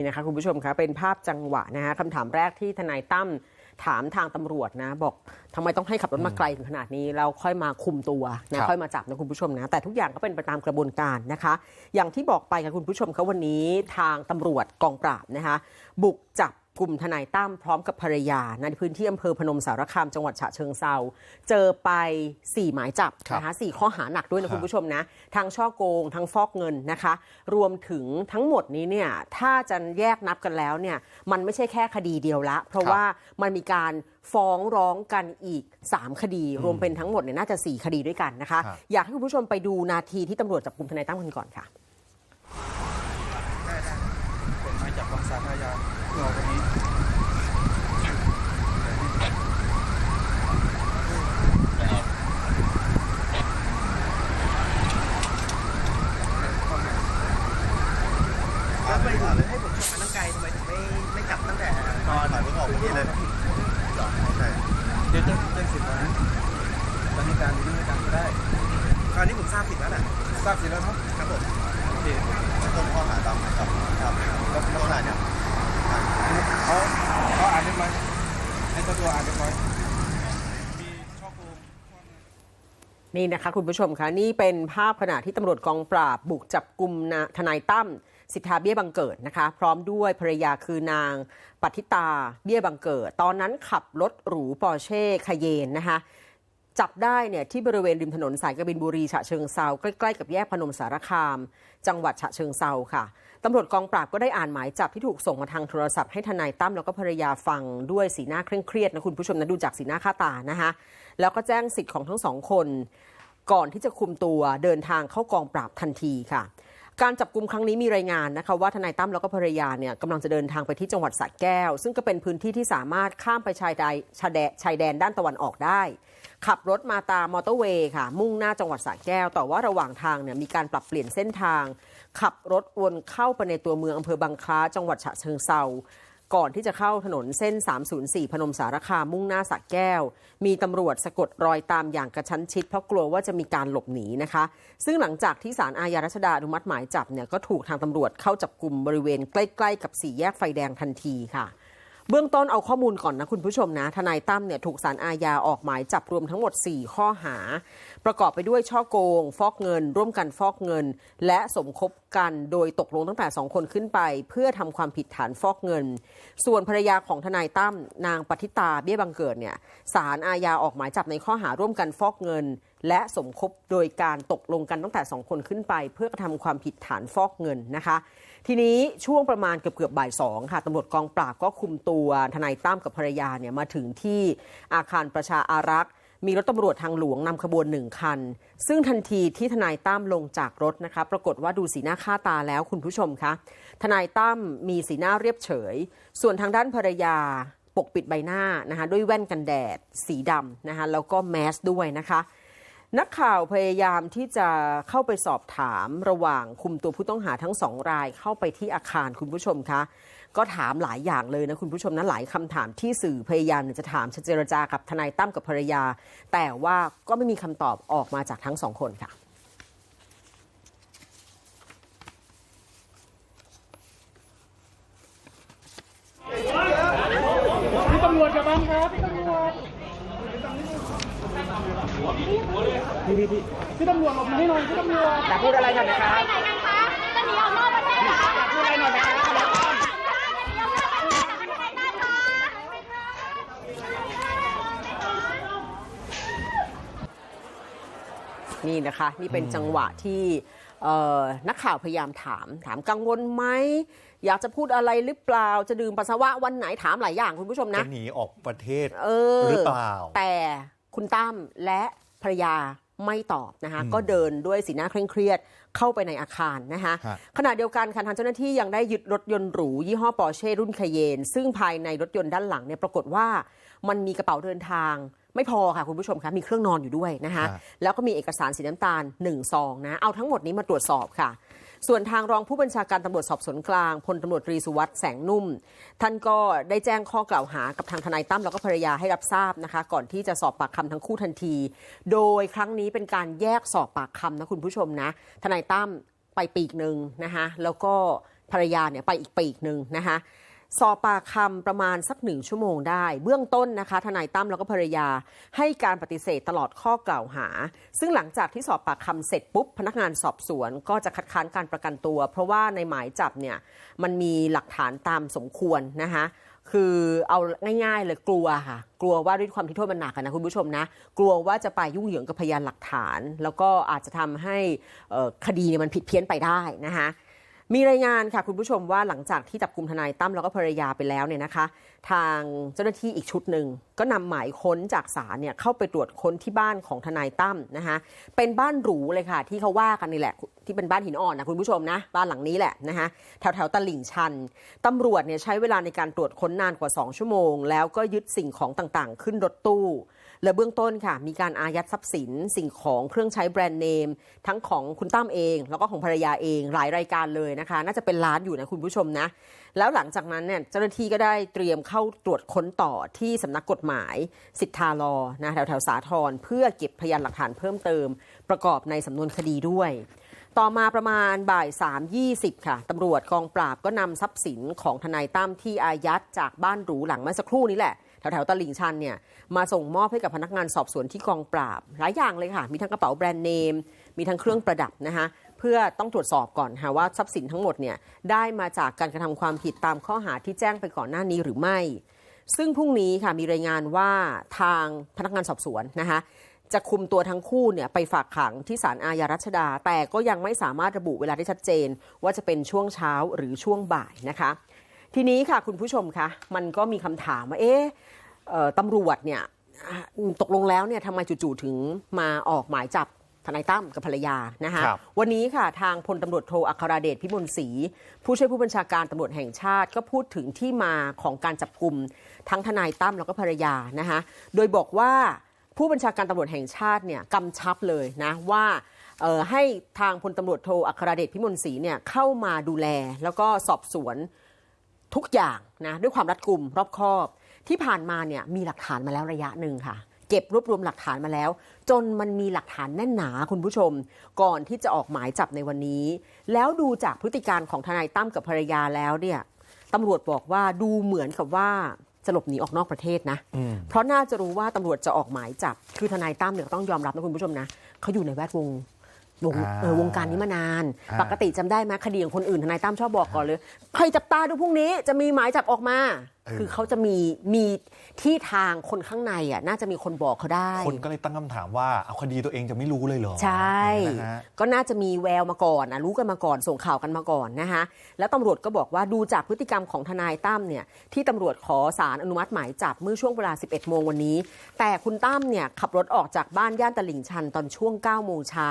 นี่นะคะคุณผู้ชมคะเป็นภาพจังหวะนะคะคำถามแรกที่ทนายตั้มถามทางตำรวจนะบอกทำไมต้องให้ขับรถมาไกลถึงขนาดนี้แล้วค่อยมาคุมตัวครันะบค่อยมาจับนะคุณผู้ชมนะแต่ทุกอย่างก็เป็นไปตามกระบวนการนะคะ อย่างที่บอกไปค่ะคุณผู้ชมคะวันนี้ทางตำรวจกองปราบนะคะบุกจับ กลุ่มทนายตั้มพร้อมกับภรรยาในพื้นที่อำเภอพนมสารคามจังหวัดฉะเชิงเซาเจอไป 4 หมายจับครับนะคะสี่ข้อหาหนักด้วยนะครับคุณผู้ชมนะทั้งช่อโกง ทั้งฟอกเงินนะคะ รวมถึงทั้งหมดนี้เนี่ยถ้าจะแยกนับกันแล้วเนี่ยมันไม่ใช่แค่คดีเดียวละ เพราะครับว่ามันมีการฟ้องร้องกันอีก 3 คดี รวมเป็นทั้งหมดเนี่ยน่าจะ 4 คดีด้วยกันนะคะครับอยากให้คุณผู้ชมไปดูนาทีที่ตำรวจจับกลุ่มทนายตั้มกันก่อนค่ะ ได้ได้เป็นหมายจับของศาลอา ญาเมื่อวันนี้ แล้วไปถึงให้ผมทำงานร่างกายทำไมถึงไม่ไม่จับตั้งแต่ตอน ถ่ายเพิ่งออกเมื่อกี้เลยใช่ เดี๋ยวจะแจ้งสิทธิ์นะตอนนี้การหรือไม่การก็ได้ คราวนี้ผมทราบผิดแล้วแหละ ทราบสิทธิ์แล้วเนาะ ครับผม โอเค ต้นข้อหาตามหมายจับครับแล้วข้อหาเนี่ย เขาเขาอ่านเรียบร้อยให้เจ้าตัวอ่านเรียบร้อยมีช่อโกง นี่นะคะคุณผู้ชมคะนี่เป็นภาพขณะที่ตำรวจกองปราบบุกจับกลุ่มนาทนายตั้มสิทธาเบี้ยบังเกิดนะคะ พร้อมด้วยภรรยาคือนางปัทิตาเบี้ยบังเกิด ตอนนั้นขับรถหรูปอร์เช่คาเยนนะคะจับได้เนี่ยที่บริเวณริมถนนสายกบินบุรีฉะเชิงเซาใกล้ๆกับแยกพนมสารคาม จังหวัดฉะเชิงเซาค่ะ ตำรวจกองปราบก็ได้อ่านหมายจับที่ถูกส่งมาทางโทรศัพท์ให้ทนายตั้มแล้วก็ภรรยาฟังด้วยสีหน้าเคร่งเครียดนะคุณผู้ชมนะดูจากสีหน้าค่าตานะคะแล้วก็แจ้งสิทธิ์ของทั้งสองคน ก่อนที่จะคุมตัวเดินทางเข้ากองปราบทันทีค่ะ การจับกลุ่มครั้งนี้มีรายงานนะคะว่าทนายตั้มแล้วก็ภรรยาเนี่ยกำลังจะเดินทางไปที่จังหวัดสระแก้ว ซึ่งก็เป็นพื้นที่ที่สามารถข้ามไปชายแดนชายแดนชายแดนด้านตะวันออกได้ ขับรถมาตามมอเตอร์เวย์ค่ะ มุ่งหน้าจังหวัดสระแก้ว แต่ว่าระหว่างทางเนี่ยมีการปรับเปลี่ยนเส้นทาง ขับรถวนเข้าไปในตัวเมืองอำเภอบางคล้า จังหวัดฉะเชิงเซาก่อนที่จะเข้าถนนเส้น 304 พนมสารคามมุ่งหน้าสักแก้ว มีตำรวจสะกดรอยตามอย่างกระชั้นชิด เพราะกลัวว่าจะมีการหลบหนีนะคะ ซึ่งหลังจากที่ศาลอาญารัชดาอนุมัติหมายจับเนี่ยก็ถูกทางตำรวจเข้าจับกลุ่มบริเวณใกล้ ๆ กับสี่แยกไฟแดงทันทีค่ะ เบื้องต้นเอาข้อมูลก่อนนะคุณผู้ชมนะ ทนายตั้มเนี่ยถูกสารอาญาออกหมายจับรวมทั้งหมด 4 ข้อหา ประกอบไปด้วยช่อโกง ฟอกเงิน ร่วมกันฟอกเงิน และสมคบ กันโดยตกลงตั้งแต่ 2 คนขึ้นไป เพื่อทำความผิดฐานฟอกเงิน ส่วนภรรยาของทนายตั้มนางปฏิตาเบี้ยบังเกิดเนี่ยสารอาญาออกหมายจับในข้อหาร่วมกันฟอกเงิน และสมคบโดยการตกลงกันตั้งแต่ 2 คนขึ้นไป เพื่อกระทำความผิดฐานฟอกเงินนะคะ ทีนี้ช่วงประมาณเกือบเกือบบ่ายสองค่ะตำรวจกองปราบก็คุมตัวทนายตั้มกับภรรยาเนี่ยมาถึงที่อาคารประชาอารักษ์ มีรถตำรวจทางหลวงนำขบวนหนึ่งคัน ซึ่งทันทีที่ทนายตั้มลงจากรถนะคะ ปรากฏว่าดูสีหน้าค่าตาแล้วคุณผู้ชมคะทนายตั้มมีสีหน้าเรียบเฉย ส่วนทางด้านภรรยาปกปิดใบหน้านะคะด้วยแว่นกันแดด สีดำนะคะแล้วก็แมสด้วยนะคะ นักข่าวพยายามที่จะเข้าไปสอบถามระหว่างคุมตัวผู้ต้องหาทั้งสองรายเข้าไปที่อาคารคุณผู้ชมคะก็ถามหลายอย่างเลยนะคุณผู้ชมนะหลายคำถามที่สื่อพยายามจะถามจะเจรจากับทนายตั้มกับภรรยา แต่ว่าก็ไม่มีคำตอบออกมาจากทั้งสองคนค่ะ พี่ตำรวจจะบังครับพี่ตำรวจ พี่พี่พี่พี่ตำรวจหลบมาให้หน่อยพี่ตำรวจอยากพูดอะไรกันนะครับไปไหนกันคะจะหนีออกนอกประเทศเหรอคะพูดอะไรหน่อยนะครับจะหนีออกนอกประเทศเหรอคะนี่นะคะ นี่เป็นจังหวะที่เอ่อนักข่าวพยายามถาม ถามกังวลไหมอยากจะพูดอะไรหรือเปล่าจะดื่มปัสสาวะวันไหนถามหลายอย่างคุณผู้ชมนะจะหนีออกประเทศเออหรือเปล่า แต่คุณตั้มและภรรยา ไม่ตอบนะคะอืมก็เดินด้วยสีหน้าเคร่งเครียดเข้าไปในอาคารนะคะฮะขณะเดียวกันค่ะทางเจ้าหน้าที่ยังได้ยึดรถยนต์หรู ยี่ห้อปอร์เช่รุ่นคาเยน ซึ่งภายในรถยนต์ด้านหลังเนี่ยปรากฏว่ามันมีกระเป๋าเดินทางไม่พอค่ะคุณผู้ชมคะมีเครื่องนอนอยู่ด้วยนะคะฮะแล้วก็มีเอกสารสีน้ำตาล1ซองนะเอาทั้งหมดนี้มาตรวจสอบค่ะ ส่วนทางรองผู้บัญชาการตำรวจสอบสวนกลางพลตำรวจตรีสุวัสด์แสงนุ่ม ท่านก็ได้แจ้งข้อกล่าวหากับทางทนายตั้มแล้วก็ภรรยาให้รับทราบนะคะ ก่อนที่จะสอบปากคำทั้งคู่ทันที โดยครั้งนี้เป็นการแยกสอบปากคำนะคุณผู้ชมนะทนายตั้มไปปีกหนึ่งนะคะแล้วก็ภรรยาเนี่ยไปอีกปีกหนึ่งนะคะ สอบปากคำประมาณสักหนึ่งชั่วโมงได้ เบื้องต้นนะคะ ทนายตั้มแล้วก็ภรรยา ให้การปฏิเสธตลอดข้อกล่าวหา ซึ่งหลังจากที่สอบปากคำเสร็จปุ๊บ พนักงานสอบสวน ก็จะคัดค้านการประกันตัว เพราะว่าในหมายจับเนี่ยมันมีหลักฐานตามสมควรนะคะคือเอาง่ายๆเลยกลัวค่ะ กลัวว่าด้วยความที่โทษมันหนักนะคุณผู้ชมนะ กลัวว่าจะไปยุ่งเหยิงกับพยานหลักฐาน แล้วก็อาจจะทำให้คดีเนี่ยมันผิดเพี้ยนไปได้นะคะ มีรายงานค่ะคุณผู้ชมว่าหลังจากที่จับกลุ่มทนายตั้มแล้วก็ภรรยาไปแล้วเนี่ยนะคะ ทางเจ้าหน้าที่อีกชุดหนึ่งก็นำหมายค้นจากศาลเนี่ยเข้าไปตรวจค้นที่บ้านของทนายตั้มนะคะเป็นบ้านหรูเลยค่ะ ที่เขาว่ากันนี่แหละ ที่เป็นบ้านหินอ่อนนะคุณผู้ชมนะบ้านหลังนี้แหละนะคะแถวแถวตลิ่งชันตำรวจเนี่ยใช้เวลาในการตรวจค้นนานกว่า 2 ชั่วโมง แล้วก็ยึดสิ่งของต่างๆ ขึ้นรถตู้ และเบื้องต้นค่ะ มีการอายัดทรัพย์สินสิ่งของเครื่องใช้แบรนด์เนม ทั้งของคุณตั้มเอง แล้วก็ของภรรยาเองหลายรายการเลยนะคะ น่าจะเป็นล้านอยู่นะคุณผู้ชมนะ แล้วหลังจากนั้นเนี่ยเจ้าหน้าที่ก็ได้เตรียมเข้าตรวจค้นต่อที่สำนักกฎหมาย สิทธาลอนะแถวแถวสาทรเพื่อเก็บพยานหลักฐานเพิ่มเติม ประกอบในสำนวนคดีด้วยต่อมาประมาณบ่าย 3.20 ค่ะ ตำรวจกองปราบก็นำทรัพย์สินของทนายตั้มที่อายัดจากบ้านหรูหลังเมื่อสักครู่นี้แหละ แถวแถวตลิ่งชันเนี่ยมาส่งมอบให้กับพนักงานสอบสวนที่กองปราบหลายอย่างเลยค่ะ มีทั้งกระเป๋าแบรนด์เนม มีทั้งเครื่องประดับนะคะเพื่อต้องตรวจสอบก่อนค่ะว่าทรัพย์สินทั้งหมดเนี่ยได้มาจากการกระทำความผิดตามข้อหาที่แจ้งไปก่อนหน้านี้หรือไม่ ซึ่งพรุ่งนี้ค่ะมีรายงานว่าทางพนักงานสอบสวนนะคะจะคุมตัวทั้งคู่เนี่ยไปฝากขังที่ศาลอาญารัชดา แต่ก็ยังไม่สามารถระบุเวลาที่ชัดเจน ว่าจะเป็นช่วงเช้าหรือช่วงบ่ายนะคะ ทีนี้ค่ะคุณผู้ชมคะมันก็มีคำถามว่าเอ๊ะเอ่อตำรวจเนี่ยอะตกลงแล้วเนี่ยทำไมจู่ๆถึงมาออกหมายจับทนายตั้มกับภรรยานะคะครับวันนี้ค่ะทางพลตำรวจโทอัครเดชพิมลศรีผู้ช่วยผู้บัญชาการตำรวจแห่งชาติก็พูดถึงที่มาของการจับกลุ่มทั้งทนายตั้มแล้วก็ภรรยานะคะโดยบอกว่าผู้บัญชาการตำรวจแห่งชาติเนี่ยกำชับเลยนะว่าเอ่อให้ทางพลตำรวจโทอัครเดชพิมลศรีเนี่ยเข้ามาดูแล แล้วก็สอบสวน ทุกอย่างนะด้วยความรัดกุมรอบคอบ ที่ผ่านมาเนี่ยมีหลักฐานมาแล้วระยะหนึ่งค่ะ เก็บรวบรวมหลักฐานมาแล้ว จนมันมีหลักฐานแน่นหนาคุณผู้ชม ก่อนที่จะออกหมายจับในวันนี้ แล้วดูจากพฤติการของทนายตั้มกับภรรยาแล้วเนี่ยตำรวจบอกว่าดูเหมือนกับว่าจะหลบหนีออกนอกประเทศนะ เพราะน่าจะรู้ว่าตำรวจจะออกหมายจับ คือทนายตั้มเนี่ยต้องยอมรับนะคุณผู้ชมนะเขาอยู่ในแวดวง วงอ่าเออวงการนี้มานานอ่าปกติจำได้ไหมคดีของคนอื่นทนายตั้มชอบบอกก่อนเลย ใครจับตาดูพรุ่งนี้จะมีหมายจับออกมา คือเขาจะมีมีที่ทางคนข้างในอะน่าจะมีคนบอกเขาได้ คนก็เลยตั้งคำถามว่าเอาคดีตัวเองจะไม่รู้เลยเหรอ ใช่นะฮะก็น่าจะมีแววมาก่อนนะรู้กันมาก่อนส่งข่าวกันมาก่อนนะคะแล้วตำรวจก็บอกว่าดูจากพฤติกรรมของทนายตั้มเนี่ยที่ตำรวจขอสารอนุมัติหมายจับเมื่อช่วงเวลา 11 โมงวันนี้ แต่คุณตั้มเนี่ยขับรถออกจากบ้านย่านตลิ่งชันตอนช่วง 9 โมงเช้า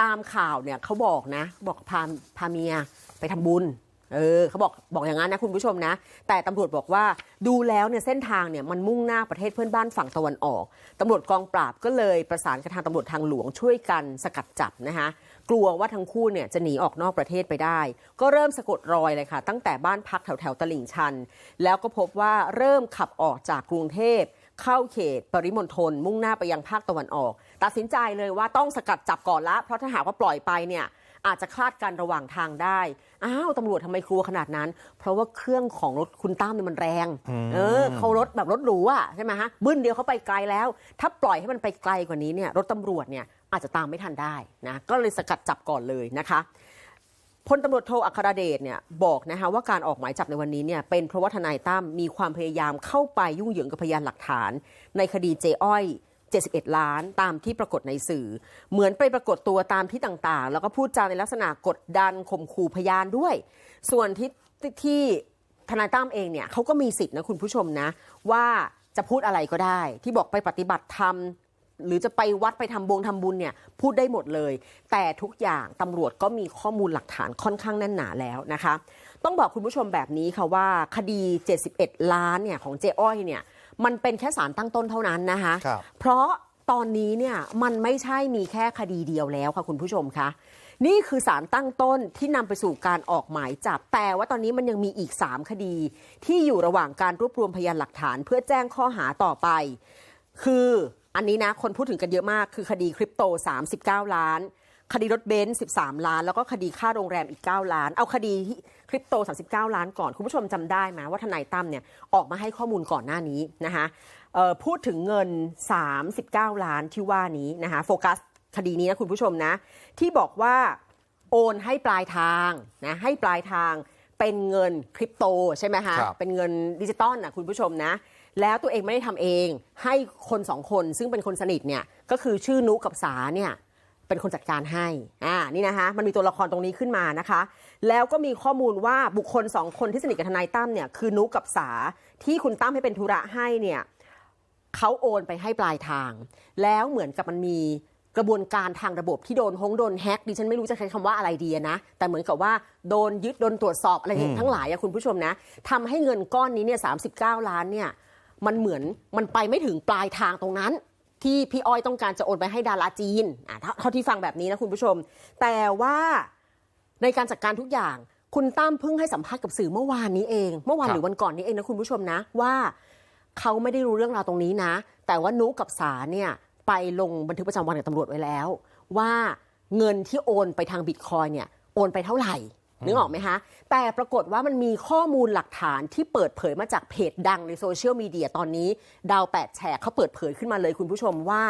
ตามข่าวเนี่ยเขาบอกนะบอกพาพาเมียไปทำบุญ เออเขาบอกบอกอย่างนั้นนะคุณผู้ชมนะ แต่ตำรวจบอกว่าดูแล้วเนี่ยเส้นทางเนี่ยมันมุ่งหน้าประเทศเพื่อนบ้านฝั่งตะวันออกตำรวจกองปราบก็เลยประสานกับทางตำรวจทางหลวงช่วยกันสกัดจับนะคะกลัวว่าทั้งคู่เนี่ยจะหนีออกนอกประเทศไปได้ ก็เริ่มสะกดรอยเลยค่ะ ตั้งแต่บ้านพักแถวแถวตลิ่งชัน แล้วก็พบว่าเริ่มขับออกจากกรุงเทพเข้าเขต ปริมณฑลมุ่งหน้าไปยังภาคตะวันออก ตัดสินใจเลยว่าต้องสกัดจับก่อนละเพราะถ้าหากว่าปล่อยไปเนี่ย อาจจะคลาดกันระหว่างทางได้ อ้าวตำรวจทำไมกลัวขนาดนั้น เพราะว่าเครื่องของรถคุณตั้มเนี่ยมันแรง เออเขารถแบบรถหรูอะใช่ไหมฮะบึ้นเดียวเขาไปไกลแล้ว ถ้าปล่อยให้มันไปไกลกว่านี้เนี่ยรถตำรวจเนี่ยอาจจะตามไม่ทันได้นะก็เลยสกัดจับก่อนเลยนะคะพลตำรวจโทอัครเดชเนี่ยบอกนะคะว่าการออกหมายจับในวันนี้เนี่ยเป็นเพราะว่าทนายตั้มมีความพยายามเข้าไปยุ่งเหยิงกับพยานหลักฐาน ในคดีเจอ้อย 71 ล้านตามที่ปรากฏในสื่อ เหมือนไปปรากฏตัวตามที่ต่างๆ แล้วก็พูดจาในลักษณะกดดันข่มขู่พยานด้วย ส่วนที่ที่ทนายตั้มเองเนี่ยเขาก็มีสิทธินะคุณผู้ชมนะ ว่าจะพูดอะไรก็ได้ ที่บอกไปปฏิบัติธรรมหรือจะไปวัดไปทำบงทำบุญเนี่ยพูดได้หมดเลย แต่ทุกอย่างตำรวจก็มีข้อมูลหลักฐานค่อนข้างแน่นหนาแล้วนะคะ ต้องบอกคุณผู้ชมแบบนี้ค่ะว่าคดี 71 ล้านเนี่ยของเจ๊อ้อยเนี่ยมันเป็นแค่สารตั้งต้นเท่านั้นนะคะครับเพราะตอนนี้เนี่ยมันไม่ใช่มีแค่คดีเดียวแล้วค่ะคุณผู้ชมคะนี่คือสารตั้งต้นที่นำไปสู่การออกหมายจับ แต่ว่าตอนนี้มันยังมีอีก 3 คดี ที่อยู่ระหว่างการรวบรวมพยานหลักฐาน เพื่อแจ้งข้อหาต่อไป คืออันนี้นะคนพูดถึงกันเยอะมากคือคดีคริปโต 39 ล้าน คดีรถเบนซ์13 ล้าน แล้วก็คดีค่าโรงแรมอีก 9 ล้าน เอาคดีคริปโต 39 ล้านก่อน คุณผู้ชมจำได้ไหมว่าทนายตั้มเนี่ยออกมาให้ข้อมูลก่อนหน้านี้นะคะเอ่อพูดถึงเงิน 39 ล้านที่ว่านี้นะคะโฟกัสคดีนี้นะคุณผู้ชมนะ ที่บอกว่าโอนให้ปลายทางนะให้ปลายทางเป็นเงินคริปโตใช่ไหมคะครับเป็นเงินดิจิตอลนะคุณผู้ชมนะ แล้วตัวเองไม่ได้ทำเองให้คนสองคนซึ่งเป็นคนสนิทเนี่ยก็คือชื่อนุกับสาเนี่ย เป็นคนจัดการให้อ่านี่นะคะมันมีตัวละครตรงนี้ขึ้นมานะคะ แล้วก็มีข้อมูลว่าบุคคลสองคนที่สนิทกับทนายตั้มเนี่ยคือนุกกับสาที่คุณตั้มให้เป็นธุระให้เนี่ยเขาโอนไปให้ปลายทาง แล้วเหมือนกับมันมีกระบวนการทางระบบที่โดนฮงโดนแฮกดิฉันไม่รู้จะใช้คำว่าอะไรดีนะ แต่เหมือนกับว่าโดนยึดโดนตรวจสอบอะไรทั้งหลายอะคุณผู้ชมนะทำให้เงินก้อนนี้เนี่ย39ล้านเนี่ยมันเหมือนมันไปไม่ถึงปลายทางตรงนั้น ที่พี่อ้อยต้องการจะโอนไปให้ดาราจีนอะเท่าเท่าที่ฟังแบบนี้นะคุณผู้ชม แต่ว่าในการจัดการทุกอย่างคุณตั้มเพิ่งให้สัมภาษณ์กับสื่อเมื่อวานนี้เอง เมื่อวานครับหรือวันก่อนนี้เองนะคุณผู้ชมนะว่าเขาไม่ได้รู้เรื่องราวตรงนี้นะ แต่ว่านุกับสาเนี่ยไปลงบันทึกประจำวันกับตำรวจไว้แล้ว ว่าเงินที่โอนไปทางบิตคอยเนี่ยโอนไปเท่าไหร่ นึกออกไหมคะแต่ปรากฏว่ามันมีข้อมูลหลักฐานที่เปิดเผยมาจากเพจดังในโซเชียลมีเดียตอนนี้ ดาวแปดแฉกเขาเปิดเผยขึ้นมาเลยคุณผู้ชมว่า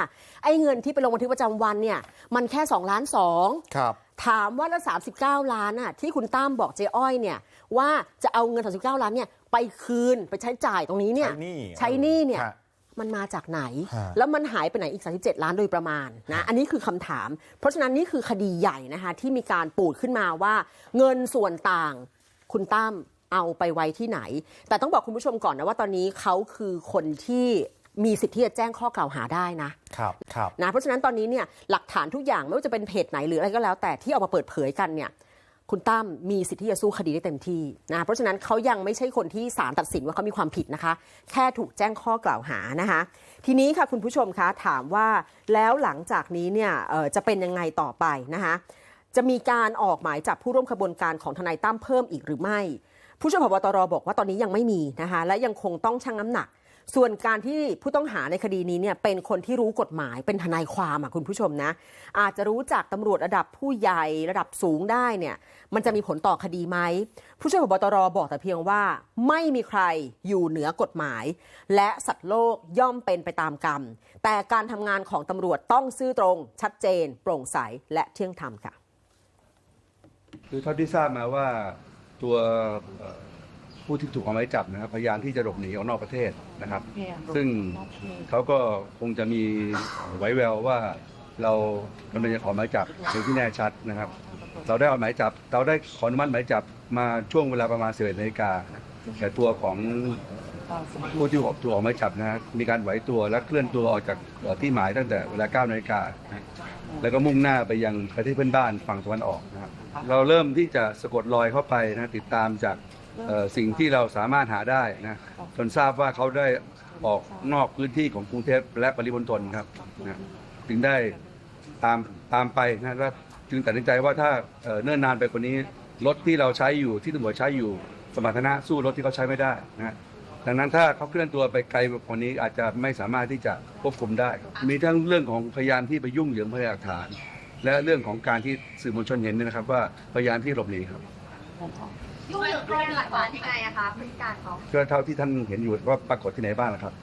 ไอ้เงินที่ไปลงบันทึกประจำวันเนี่ยมันแค่2ล้านสองครับถามว่าแล้ว 39 ล้านน่ะที่คุณตั้มบอกเจ๊อ้อยเนี่ยว่าจะเอาเงิน 39 ล้านเนี่ยไปคืนไปใช้จ่ายตรงนี้เนี่ยใช้หนี้ใช้หนี้เนี่ยฮะ มันมาจากไหนฮะแล้วมันหายไปไหนอีก 37 ล้านโดยประมาณนะอันนี้คือคำถาม เพราะฉะนั้นนี่คือคดีใหญ่นะคะที่มีการปูดขึ้นมาว่า เงินส่วนต่างคุณตั้มเอาไปไว้ที่ไหน แต่ต้องบอกคุณผู้ชมก่อนนะว่าตอนนี้เขาคือคนที่มีสิทธิ์ที่จะแจ้งข้อกล่าวหาได้นะครับครับนะเพราะฉะนั้นตอนนี้เนี่ยหลักฐานทุกอย่างไม่ว่าจะเป็นเพจไหนหรืออะไรก็แล้ว แต่ที่เอามาเปิดเผยกันเนี่ย คุณตั้มมีสิทธิ์ที่จะสู้คดีได้เต็มที่นะเพราะฉะนั้นเขายังไม่ใช่คนที่ศาลตัดสินว่าเขามีความผิดนะคะ แค่ถูกแจ้งข้อกล่าวหานะคะ ทีนี้ค่ะคุณผู้ชมคะถามว่าแล้วหลังจากนี้เนี่ยจะเป็นยังไงต่อไปนะคะจะมีการออกหมายจับผู้ร่วมขบวนการของทนายตั้มเพิ่มอีกหรือไม่ ผู้ช่วยผบตรบอกว่าตอนนี้ยังไม่มีนะคะและยังคงต้องชั่งน้ำหนัก ส่วนการที่ผู้ต้องหาในคดีนี้เนี่ยเป็นคนที่รู้กฎหมายเป็นทนายความอะคุณผู้ชมนะ อาจจะรู้จักตำรวจระดับผู้ใหญ่ระดับสูงได้เนี่ยมันจะมีผลต่อคดีไหมผู้ช่วยผบตรบอกแต่เพียงว่า ไม่มีใครอยู่เหนือกฎหมาย และสัตว์โลกย่อมเป็นไปตามกรรม แต่การทำงานของตำรวจต้องซื่อตรง ชัดเจน โปร่งใสและเที่ยงธรรมค่ะ คือเท่าที่ทราบมาว่าตัว ผู้ที่ถูกออกหมายจับนะครับพยายามที่จะหลบหนีออกนอกประเทศนะครับ ซึ่งเขาก็คงจะมีไว้แววว่าเรากำลังจะขอหมายจับเป็นที่แน่ชัดนะครับ เราได้ออกหมายจับ เราได้ขออนุมัติหมายจับมาช่วงเวลาประมาณ11นาฬิกาแต่ตัวของผู้ที่ถูกออกหมายจับนะฮะมีการไหวตัวและเคลื่อนตัวออกจากเอ่อที่หมายตั้งแต่เวลา9นาฬิกานะแล้วก็มุ่งหน้าไปยังประเทศเพื่อนบ้านฝั่งตะวันออกนะครับเราเริ่มที่จะสะกดรอยเข้าไปนะติดตามจาก เอ่อสิ่งที่เราสามารถหาได้นะจนทราบว่าเขาได้ออกนอกพื้นที่ของกรุงเทพและปริมณฑลครับนะจึงได้ตามตามไปนะแล้วจึงตัดสินใจว่าถ้าเอ่อเนิ่นนานไปกว่านี้รถที่เราใช้อยู่ที่ตำรวจใช้อยู่สมรรถนะสู้รถที่เขาใช้ไม่ได้นะดังนั้นถ้าเขาเคลื่อนตัวไปไกลกว่านี้อาจจะไม่สามารถที่จะควบคุมได้ มีทั้งเรื่องของพยานที่ไปยุ่งเหยิงพยานหลักฐาน และเรื่องของการที่สื่อมวลชนเห็นเนี่ยนะครับว่าพยานที่หลบหนีครับ ยุ่งเหยิงกรณีหลักฐานยังไงอะคะพฤติการเขา ก็เท่าที่ท่านเห็นอยู่ว่าปรากฏที่ไหนบ้างล่ะครับ